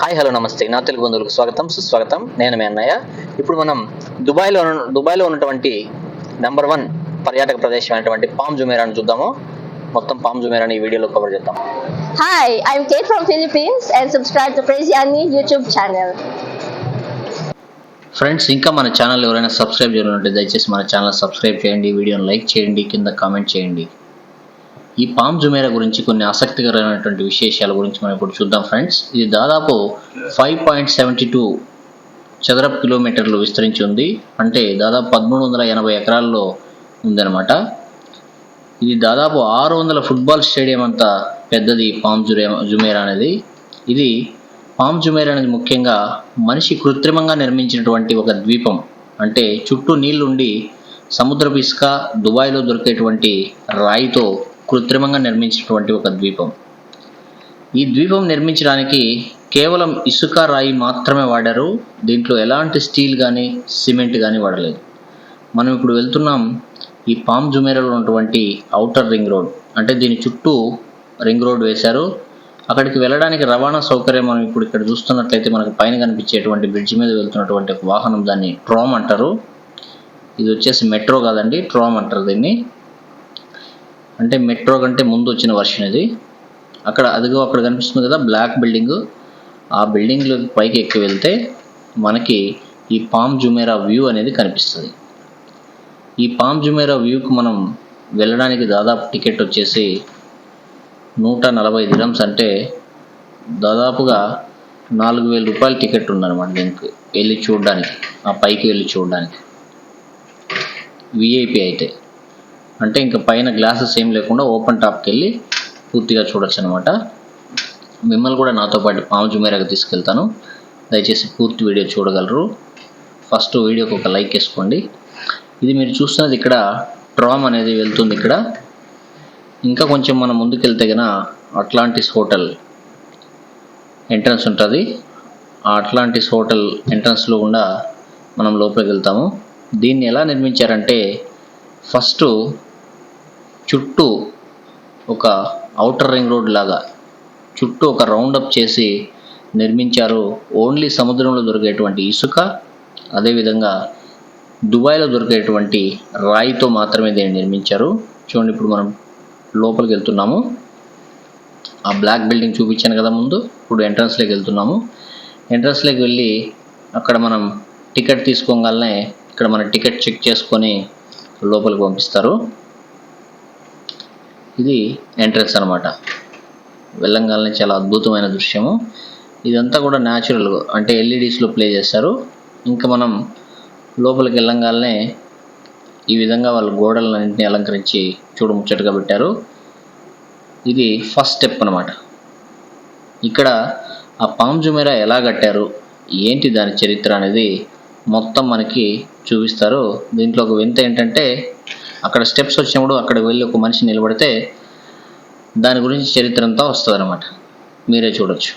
Hi hello నమస్తే. నా తెలుగు బంధువులకు స్వాగతం సుస్వాగతం. నేను మీ అన్నయ్య. ఇప్పుడు మనం దుబాయ్లో దుబాయ్లో ఉన్నటువంటి నెంబర్ వన్ పర్యాటక ప్రదేశం అయినటువంటి పామ్ జుమేరాని చూద్దాము. మొత్తం పామ్ జుమేరాని ఈ వీడియోలో కవర్ చేద్దాం. Hi, I'm Kate from Philippines and subscribe to Praise Yani YouTube channel. Friends ఇంకా మన ఛానల్ ఎవరైనా సబ్స్క్రైబ్ చేయనుంటే దయచేసి మన ఛానల్ సబ్స్క్రైబ్ చేయండి. వీడియోని లైక్ చేయండి కింద కామెంట్ చేయండి. ఈ పామ్ జుమేరా గురించి కొన్ని ఆసక్తికరమైనటువంటి విశేషాల గురించి మనం ఇప్పుడు చూద్దాం ఫ్రెండ్స్ ఇది దాదాపు ఫైవ్ పాయింట్ సెవెంటీ టూ చదరపు కిలోమీటర్లు విస్తరించి ఉంది. అంటే దాదాపు పదమూడు వందల ఎనభై ఎకరాల్లో ఉందన్నమాట. ఇది దాదాపు ఆరు వందల ఫుట్బాల్ స్టేడియం అంత పెద్దది పామ్ జురే జుమేరా అనేది. ఇది పామ్ జుమేరా అనేది ముఖ్యంగా మనిషి కృత్రిమంగా నిర్మించినటువంటి ఒక ద్వీపం. అంటే చుట్టూ నీళ్ళుండి సముద్రపు ఇసుక దుబాయ్లో దొరికేటువంటి రాయితో కృత్రిమంగా నిర్మించినటువంటి ఒక ద్వీపం. ఈ ద్వీపం నిర్మించడానికి కేవలం ఇసుక రాయి మాత్రమే వాడారు. దీంట్లో ఎలాంటి స్టీల్ కానీ సిమెంట్ కానీ వాడలేదు. మనం ఇప్పుడు వెళ్తున్నాం ఈ పామ్ జుమేరాలో ఉన్నటువంటి ఔటర్ రింగ్ రోడ్. అంటే దీని చుట్టూ రింగ్ రోడ్ వేశారు. అక్కడికి వెళ్ళడానికి రవాణా సౌకర్యం మనం ఇప్పుడు ఇక్కడ చూస్తున్నట్లయితే మనకు పైన కనిపించేటువంటి బ్రిడ్జ్ మీద వెళ్తున్నటువంటి ఒక వాహనం దాన్ని ట్రోమ్ అంటారు. ఇది వచ్చేసి మెట్రో కాదండి ట్రోమ్ అంటారు దీన్ని. అంటే మెట్రో కంటే ముందు వచ్చిన వర్షన్ ఇది. అక్కడ అదిగో అక్కడ కనిపిస్తుంది కదా బ్లాక్ బిల్డింగ్. ఆ బిల్డింగ్ పైకి ఎక్కి వెళ్తే మనకి ఈ పామ్ జుమేరా వ్యూ అనేది కనిపిస్తుంది. ఈ పామ్ జుమేరా వ్యూకి మనం వెళ్ళడానికి దాదాపు టికెట్ వచ్చేసి నూట నలభై దిరమ్స్ అంటే దాదాపుగా నాలుగు వేల రూపాయల టికెట్ ఉందన్నమాట దీనికి వెళ్ళి చూడడానికి ఆ పైకి వెళ్ళి చూడడానికి. విఐపి అయితే. అంటే ఇంకా పైన గ్లాసెస్ ఏం లేకుండా ఓపెన్ టాప్కి వెళ్ళి పూర్తిగా చూడొచ్చు అనమాట మిమ్మల్ని కూడా నాతో పాటు పాము జుమేరాకి తీసుకెళ్తాను. దయచేసి పూర్తి వీడియో చూడగలరు. ఫస్ట్ వీడియోకి ఒక లైక్ వేసుకోండి. ఇది మీరు చూస్తున్నది ఇక్కడ ట్రామ్ అనేది వెళ్తుంది ఇక్కడ. ఇంకా కొంచెం మనం ముందుకెళ్తే గన అట్లాంటిస్ హోటల్ ఎంట్రన్స్ ఉంటుంది. ఆ అట్లాంటిస్ హోటల్ ఎంట్రన్స్లో గుండా మనం లోపలికి వెళ్తాము. దీన్ని ఎలా నిర్మించారంటే ఫస్ట్ చుట్టూ ఒక ఔటర్ రింగ్ రోడ్ లాగా చుట్టూ ఒక రౌండప్ చేసి నిర్మించారు. ఓన్లీ సముద్రంలో దొరికేటువంటి ఇసుక అదేవిధంగా దుబాయ్లో దొరికేటువంటి రాయితో మాత్రమే దీన్ని నిర్మించారు. చూడండి ఇప్పుడు మనం లోపలికి వెళ్తున్నాము. ఆ బ్లాక్ బిల్డింగ్ చూపించాను కదా ముందు. ఇప్పుడు ఎంట్రన్స్లోకి వెళ్తున్నాము. ఎంట్రన్స్లోకి వెళ్ళి అక్కడ మనం టికెట్ తీసుకోగానే ఇక్కడ మన టికెట్ చెక్ చేసుకొని లోపలికి పంపిస్తారు. ఇది ఎంట్రన్స్ అనమాట వెళ్ళంగానే చాలా అద్భుతమైన దృశ్యము. ఇదంతా కూడా న్యాచురల్ అంటే ఎల్ఈడీస్లో ప్లే చేస్తారు. ఇంకా మనం లోపలికి వెళ్ళంగానే ఈ విధంగా వాళ్ళు గోడలన్నింటినీ అలంకరించి చూడముచ్చటగా పెట్టారు. ఇది ఫస్ట్ స్టెప్ అనమాట ఇక్కడ ఆ పామ్ జుమెరా ఎలా కట్టారు? ఏంటి దాని చరిత్ర అనేది మొత్తం మనకి చూపిస్తారు. దీంట్లో ఒక వింత ఏంటంటే అక్కడ స్టెప్స్ వచ్చినప్పుడు అక్కడ వెళ్ళి ఒక మనిషి నిలబడితే దాని గురించి చరిత్ర అంతా వస్తుంది అనమాట మీరే చూడొచ్చు.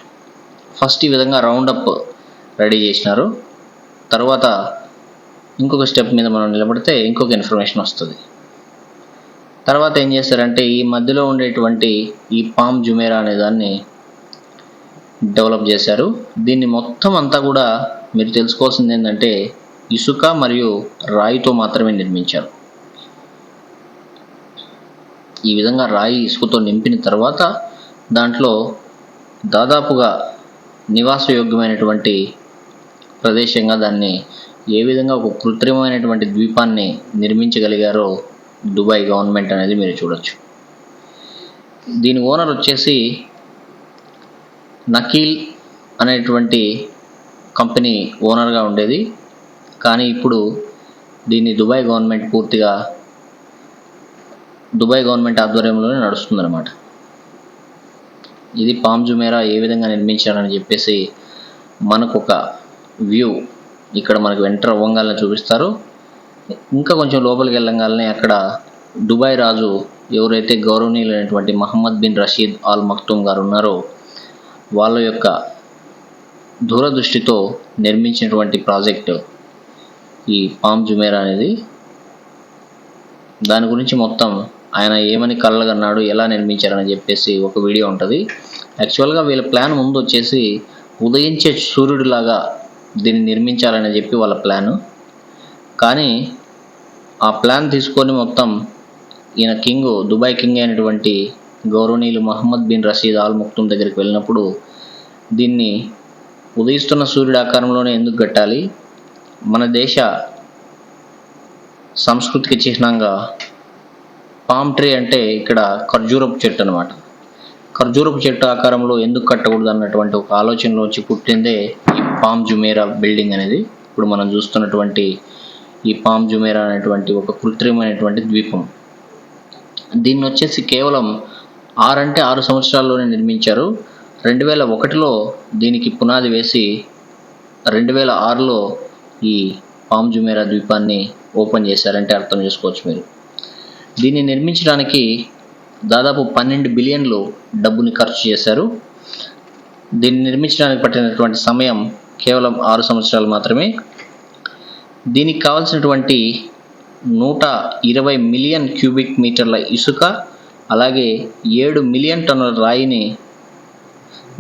ఫస్ట్ ఈ విధంగా రౌండ్ అప్ రెడీ చేసినారు. తర్వాత ఇంకొక స్టెప్ మీద మనం నిలబడితే ఇంకొక ఇన్ఫర్మేషన్ వస్తుంది. తర్వాత ఏం చేస్తారంటే ఈ మధ్యలో ఉండేటువంటి ఈ పామ్ జుమేరా అనే దాన్ని డెవలప్ చేశారు. దీన్ని మొత్తం అంతా కూడా మీరు తెలుసుకోవాల్సింది ఏంటంటే ఇసుక మరియు రాయితో మాత్రమే నిర్మించారు. ఈ విధంగా రాయి ఇసుకతో నింపిన తర్వాత దాంట్లో దాదాపుగా నివాసయోగ్యమైనటువంటి ప్రదేశంగా దాన్ని ఏ విధంగా ఒక కృత్రిమమైనటువంటి ద్వీపాన్ని నిర్మించగలిగారో దుబాయ్ గవర్నమెంట్ అనేది మీరు చూడొచ్చు. దీని ఓనర్ వచ్చేసి నకీల్ అనేటువంటి కంపెనీ ఓనర్గా ఉండేది. కానీ ఇప్పుడు దీన్ని దుబాయ్ గవర్నమెంట్ పూర్తిగా దుబాయ్ గవర్నమెంట్ ఆధ్వర్యంలోనే నడుస్తుందన్నమాట. ఇది పామ్ జుమేరా ఏ విధంగా నిర్మించారని చెప్పేసి మనకు ఒక వ్యూ ఇక్కడ మనకు ఎంటర్ అవ్వగానే చూపిస్తారు. ఇంకా కొంచెం లోపలికి వెళ్ళంగానే అక్కడ దుబాయ్ రాజు ఎవరైతే గౌరవనీయులైనటువంటి Mohammed bin Rashid Al Maktoum గారు ఉన్నారో వాళ్ళ యొక్క దూరదృష్టితో నిర్మించినటువంటి ప్రాజెక్టు ఈ పామ్ జుమేరా అనేది. దాని గురించి మొత్తం ఆయన ఏమని కళ్ళగన్నాడు ఎలా నిర్మించారని చెప్పేసి ఒక వీడియో ఉంటుంది. యాక్చువల్గా వీళ్ళ ప్లాన్ ముందు వచ్చేసి ఉదయించే సూర్యుడిలాగా దీన్ని నిర్మించాలని చెప్పి వాళ్ళ ప్లాను. కానీ ఆ ప్లాన్ తీసుకొని మొత్తం ఈయన కింగ్ దుబాయ్ కింగ్ అయినటువంటి గౌరవనీయులు Mohammed bin Rashid Al Maktoum దగ్గరికి వెళ్ళినప్పుడు దీన్ని ఉదయిస్తున్న సూర్యుడి ఆకారంలోనే ఎందుకు కట్టాలి? మన దేశ సంస్కృతికి చిహ్నంగా పామ్ ట్రీ అంటే ఇక్కడ ఖర్జూరపు చెట్టు అనమాట ఖర్జూరపు చెట్టు ఆకారంలో ఎందుకు కట్టకూడదు అన్నటువంటి ఒక ఆలోచనలోంచి పుట్టిందే ఈ పామ్ జుమేరా బిల్డింగ్ అనేది. ఇప్పుడు మనం చూస్తున్నటువంటి ఈ పామ్ జుమేరా అనేటువంటి ఒక కృత్రిమైనటువంటి ద్వీపం. దీన్ని వచ్చేసి కేవలం ఆరంటే ఆరు సంవత్సరాల్లోనే నిర్మించారు. రెండు వేల ఒకటిలో దీనికి పునాది వేసి రెండు వేల ఆరులో ఈ పామ్ జుమేరా ద్వీపాన్ని ఓపెన్ చేశారంటే అర్థం చేసుకోవచ్చు మీరు. దీన్ని నిర్మించడానికి దాదాపు పన్నెండు బిలియన్లు డబ్బుని ఖర్చు చేశారు. దీన్ని నిర్మించడానికి పట్టినటువంటి సమయం కేవలం ఆరు సంవత్సరాలు మాత్రమే. దీనికి కావాల్సినటువంటి నూట ఇరవై మిలియన్ క్యూబిక్ మీటర్ల ఇసుక అలాగే ఏడు మిలియన్ టన్నుల రాయిని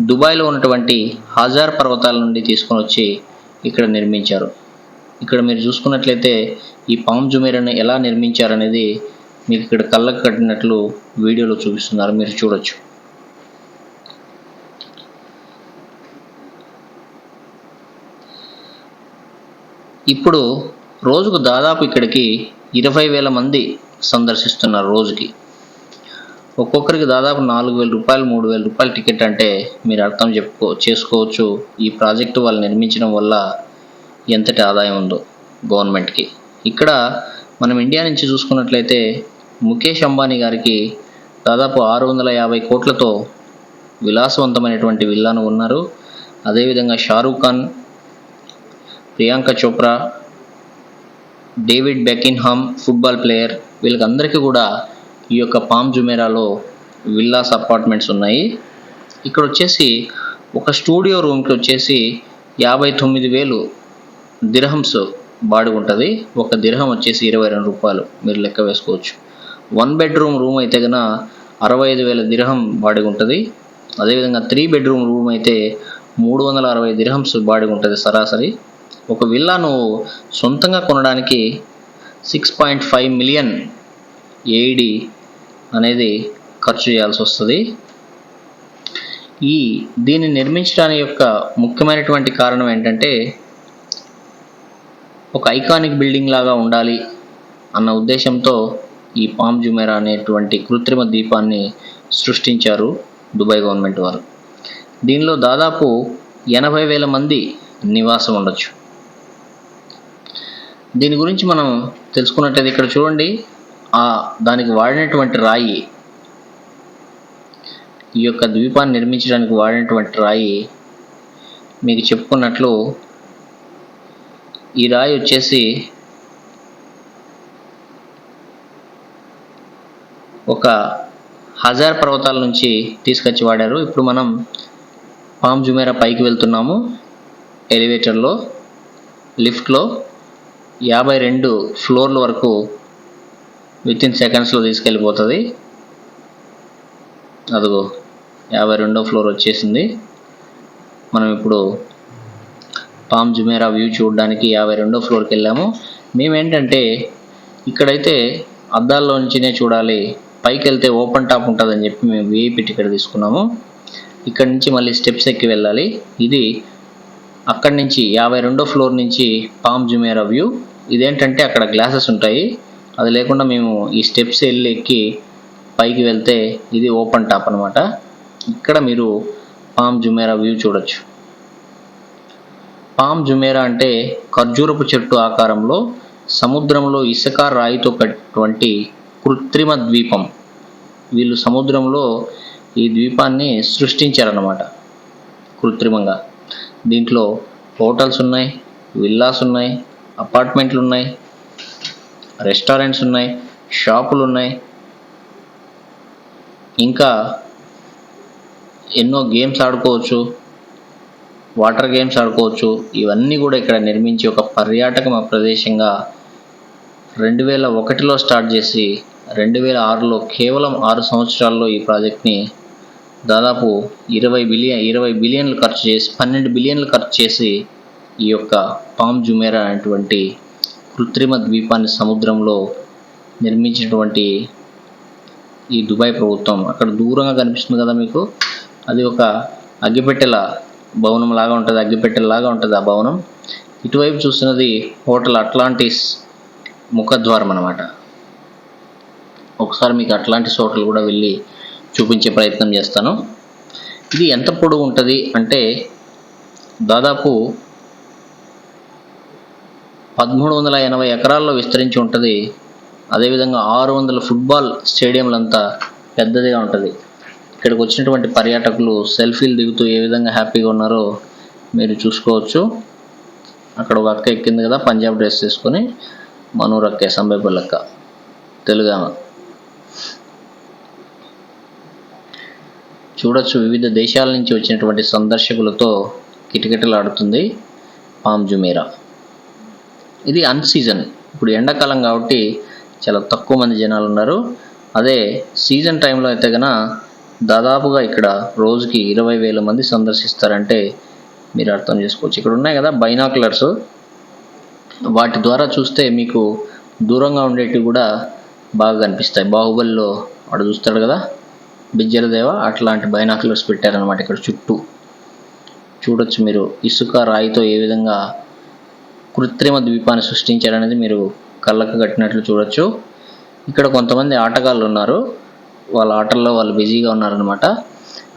దుబాయ్లో ఉన్నటువంటి హజార్ పర్వతాల నుండి తీసుకొని వచ్చి ఇక్కడ నిర్మించారు. ఇక్కడ మీరు చూసుకున్నట్లయితే ఈ పామ్ జుమేరాను ఎలా నిర్మించారనేది మీకు ఇక్కడ కళ్ళకు కట్టినట్లు వీడియోలో చూపిస్తున్నారు. మీరు చూడొచ్చు. ఇప్పుడు రోజుకు దాదాపు ఇక్కడికి ఇరవై వేల మంది సందర్శిస్తున్నారు రోజుకి. ఒక్కొక్కరికి దాదాపు నాలుగు వేల రూపాయలు మూడు వేల రూపాయల టికెట్ అంటే మీరు అర్థం చెప్పుకో చేసుకోవచ్చు. ఈ ప్రాజెక్టు వాళ్ళు నిర్మించడం వల్ల ఎంతటి ఆదాయం ఉందో గవర్నమెంట్కి. ఇక్కడ మనం ఇండియా నుంచి చూసుకున్నట్లయితే ముఖేష్ అంబానీ గారికి దాదాపు ఆరు వందల యాభై కోట్లతో విలాసవంతమైనటువంటి విల్లాను ఉన్నారు అదేవిధంగా Shahrukh Khan Priyanka Chopra David Beckham football player వీళ్ళకందరికీ కూడా ఈ యొక్క పామ్ జుమేరాలో విల్లాస్ అపార్ట్మెంట్స్ ఉన్నాయి. ఇక్కడ వచ్చేసి ఒక స్టూడియో రూమ్కి వచ్చేసి యాభై తొమ్మిది వేలు దిర్హమ్స్ బాడుగుంటుంది. ఒక దిర్హం వచ్చేసి ఇరవై రెండు రూపాయలు మీరు లెక్క వేసుకోవచ్చు. వన్ బెడ్రూమ్ రూమ్ అయితే కనుక అరవై ఐదు వేల దిరహం బాడిగ ఉంటుంది అదేవిధంగా త్రీ బెడ్రూమ్ రూమ్ అయితే మూడు వందల అరవై దిరహంస్ బాడిగ ఉంటుంది సరాసరి. ఒక విల్లా నువ్వు సొంతంగా కొనడానికి సిక్స్ పాయింట్ ఫైవ్ మిలియన్ ఏడి అనేది ఖర్చు చేయాల్సి వస్తుంది. ఈ దీన్ని నిర్మించడానికి యొక్క ముఖ్యమైనటువంటి కారణం ఏంటంటే ఒక ఐకానిక్ బిల్డింగ్ లాగా ఉండాలి అన్న ఉద్దేశంతో ఈ పామ్ జుమెరా అనేటువంటి కృత్రిమ దీపాన్ని సృష్టించారు దుబాయ్ గవర్నమెంట్ వారు. దీనిలో దాదాపు ఎనభై వేల మంది నివాసం ఉండొచ్చు. దీని గురించి మనం తెలుసుకున్నట్టయితే ఇక్కడ చూడండి ఆ దానికి వాడినటువంటి రాయి ఈ యొక్క ద్వీపాన్ని నిర్మించడానికి వాడినటువంటి రాయి మీకు చెప్పుకున్నట్లు ఈ రాయి వచ్చేసి ఒక హజార్ పర్వతాల నుంచి తీసుకొచ్చి వాడారు. ఇప్పుడు మనం పామ్ జుమేరా పైకి వెళ్తున్నాము. ఎలివేటర్లో లిఫ్ట్లో యాభై రెండు ఫ్లోర్ల వరకు విత్ ఇన్ సెకండ్స్లో తీసుకెళ్ళిపోతుంది. అదిగో యాభై రెండో ఫ్లోర్ వచ్చేసింది. మనం ఇప్పుడు పామ్ జుమేరా వ్యూ చూడడానికి యాభై రెండో ఫ్లోర్కి వెళ్ళాము. మేమేంటంటే ఇక్కడైతే అద్దాల్లో నుంచినే చూడాలి. పైకి వెళ్తే ఓపెన్ టాప్ ఉంటుందని చెప్పి మేము వీఐపీ టికెట్ తీసుకున్నాము. ఇక్కడ నుంచి మళ్ళీ స్టెప్స్ ఎక్కి వెళ్ళాలి. ఇది అక్కడి నుంచి యాభై రెండో ఫ్లోర్ నుంచి పామ్ జుమేరా వ్యూ. ఇదేంటంటే అక్కడ గ్లాసెస్ ఉంటాయి. అది లేకుండా మేము ఈ స్టెప్స్ వెళ్ళి ఎక్కి పైకి వెళ్తే ఇది ఓపెన్ టాప్ అనమాట ఇక్కడ మీరు పామ్ జుమేరా వ్యూ చూడొచ్చు. పామ్ జుమేరా అంటే ఖర్జూరపు చెట్టు ఆకారంలో సముద్రంలో ఇసుక రాయితో కట్టినటువంటి కృత్రిమ ద్వీపం వీళ్ళు సముద్రంలో ఈ ద్వీపాన్ని సృష్టించారన్నమాట కృత్రిమంగా. దీంట్లో హోటల్స్ ఉన్నాయి విల్లాస్ ఉన్నాయి అపార్ట్మెంట్లు ఉన్నాయి రెస్టారెంట్స్ ఉన్నాయి షాపులు ఉన్నాయి. ఇంకా ఎన్నో గేమ్స్ ఆడుకోవచ్చు వాటర్ గేమ్స్ ఆడుకోవచ్చు. ఇవన్నీ కూడా ఇక్కడ నిర్మించి ఒక పర్యాటక ప్రదేశంగా రెండు వేల ఒకటిలో స్టార్ట్ చేసి రెండు వేల ఆరులో కేవలం ఆరు సంవత్సరాల్లో ఈ ప్రాజెక్ట్ని దాదాపు ఇరవై బిలియన్ ఇరవై బిలియన్లు ఖర్చు చేసి పన్నెండు బిలియన్లు ఖర్చు చేసి ఈ యొక్క పామ్ జుమేరా అనేటువంటి కృత్రిమ ద్వీపాన్ని సముద్రంలో నిర్మించినటువంటి ఈ దుబాయ్ ప్రభుత్వం. అక్కడ దూరంగా కనిపిస్తుంది కదా మీకు? అది ఒక అగ్గిపెట్టెల భవనం లాగా ఉంటుంది అగ్గిపెట్టెల లాగా ఉంటుంది ఆ భవనం. ఇటువైపు చూస్తున్నది హోటల్ అట్లాంటిస్ ముఖద్వారం అనమాట ఒకసారి మీకు అట్లాంటి చోట్లు కూడా వెళ్ళి చూపించే ప్రయత్నం చేస్తాను. ఇది ఎంత పొడవు ఉంటుంది అంటే దాదాపు పదమూడు వందల ఎనభై ఎకరాల్లో విస్తరించి ఉంటుంది. అదేవిధంగా ఆరు వందల ఫుట్బాల్ స్టేడియంలంతా పెద్దదిగా ఉంటుంది. ఇక్కడికి వచ్చినటువంటి పర్యాటకులు సెల్ఫీలు దిగుతూ ఏ విధంగా హ్యాపీగా ఉన్నారో మీరు చూసుకోవచ్చు. అక్కడ ఒక అక్క ఎక్కింది కదా పంజాబ్ డ్రెస్ వేసుకొని మనూరు అక్క తెలుగామ. చూడొచ్చు వివిధ దేశాల నుంచి వచ్చినటువంటి సందర్శకులతో కిటకిటలాడుతుంది పామ్ జుమేరా. ఇది అన్ సీజన్. ఇప్పుడు ఎండాకాలం కాబట్టి చాలా తక్కువ మంది జనాలు ఉన్నారు. అదే సీజన్ టైంలో అయితే గన దాదాపుగా ఇక్కడ రోజుకి ఇరవై వేల మంది సందర్శిస్తారంటే మీరు అర్థం చేసుకోవచ్చు. ఇక్కడ ఉన్నాయి కదా బైనాకులర్స్. వాటి ద్వారా చూస్తే మీకు దూరంగా ఉండేటివి కూడా బాగా కనిపిస్తాయి. బాహుబలిలో వాడు చూస్తాడు కదా? బిజ్జరదేవ అట్లాంటి బైనాకులర్స్ పెట్టారనమాట ఇక్కడ చుట్టూ. చూడొచ్చు మీరు ఇసుక రాయితో ఏ విధంగా కృత్రిమ ద్వీపాన్ని సృష్టించారనేది మీరు కళ్ళకు కట్టినట్లు చూడొచ్చు. ఇక్కడ కొంతమంది ఆటగాళ్ళు ఉన్నారు. వాళ్ళ ఆటల్లో వాళ్ళు బిజీగా ఉన్నారనమాట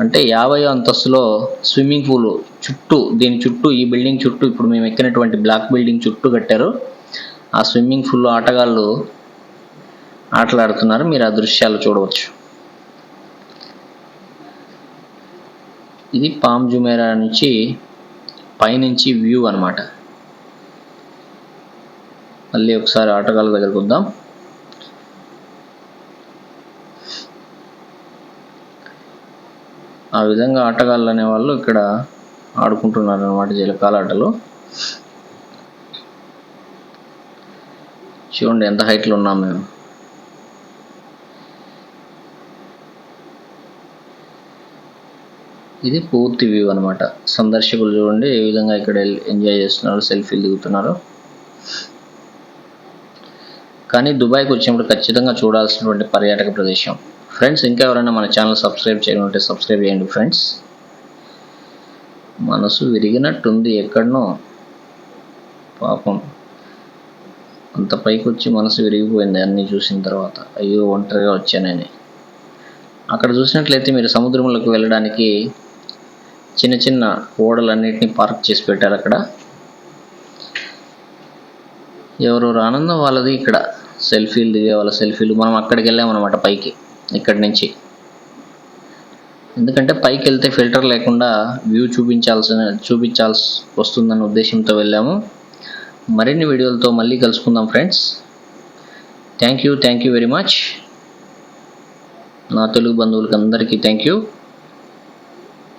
అంటే యాభై అంతస్తులో స్విమ్మింగ్ పూల్ చుట్టూ దీని చుట్టూ ఈ బిల్డింగ్ చుట్టూ ఇప్పుడు మేము ఎక్కినటువంటి బ్లాక్ బిల్డింగ్ చుట్టూ కట్టారు. ఆ స్విమ్మింగ్ పూల్లో ఆటగాళ్ళు ఆటలాడుతున్నారు. మీరు ఆ దృశ్యాలు చూడవచ్చు. ఇది పామ్ జుమేరా నుంచి పైనుంచి వ్యూ అన్నమాట. మళ్ళీ ఒకసారి ఆటగాళ్ళ దగ్గరకు వద్దాం. ఆ విధంగా ఆటగాళ్ళు అనేవాళ్ళు ఇక్కడ ఆడుకుంటున్నారు అనమాట జలకాల ఆటలు చూడండి ఎంత హైట్లో ఉన్నాం మేము. ఇది పూర్తి వ్యూ అనమాట సందర్శకులు చూడండి ఏ విధంగా ఇక్కడ ఎంజాయ్ చేస్తున్నారు సెల్ఫీలు దిగుతున్నారు. కానీ దుబాయ్కి వచ్చినప్పుడు ఖచ్చితంగా చూడాల్సినటువంటి పర్యాటక ప్రదేశం. ఫ్రెండ్స్ ఇంకా ఎవరైనా మన ఛానల్ సబ్స్క్రైబ్ చేయకుంటే సబ్స్క్రైబ్ చేయండి ఫ్రెండ్స్. మనసు విరిగినట్టుంది ఎక్కడనో. పాపం. అంత పైకి వచ్చి మనసు విరిగిపోయింది అన్నీ చూసిన తర్వాత. అయ్యో ఒంటరిగా వచ్చానని. అక్కడ చూసినట్లయితే మీరు సముద్రంలోకి వెళ్ళడానికి చిన్న చిన్న ఓడలన్నింటినీ పార్క్ చేసి పెట్టారు అక్కడ. ఎవరెవరు ఆనందం వాళ్ళది ఇక్కడ. సెల్ఫీలు దిగే వాళ్ళ సెల్ఫీలు. మనం అక్కడికి వెళ్ళామన్నమాట పైకి. ఇక్కడి నుంచి. ఎందుకంటే పైకి వెళ్తే ఫిల్టర్ లేకుండా వ్యూ చూపించాల్సిన చూపించాల్సి వస్తుందన్న ఉద్దేశంతో వెళ్ళాము. మరిన్ని వీడియోలతో మళ్ళీ కలుసుకుందాం friends. Thank you thank you very much నా తెలుగు బంధువులకి అందరికీ థ్యాంక్ యూ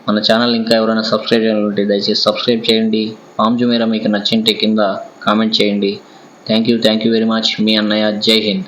మన ఛానల్ ఇంకా ఎవరైనా సబ్స్క్రైబ్ చేయాలంటే దయచేసి సబ్స్క్రైబ్ చేయండి. పామ్ జుమేరా మీకు నచ్చింటే కింద కామెంట్ చేయండి. Thank you thank you very much మీ అన్నయ్య జై హింద్.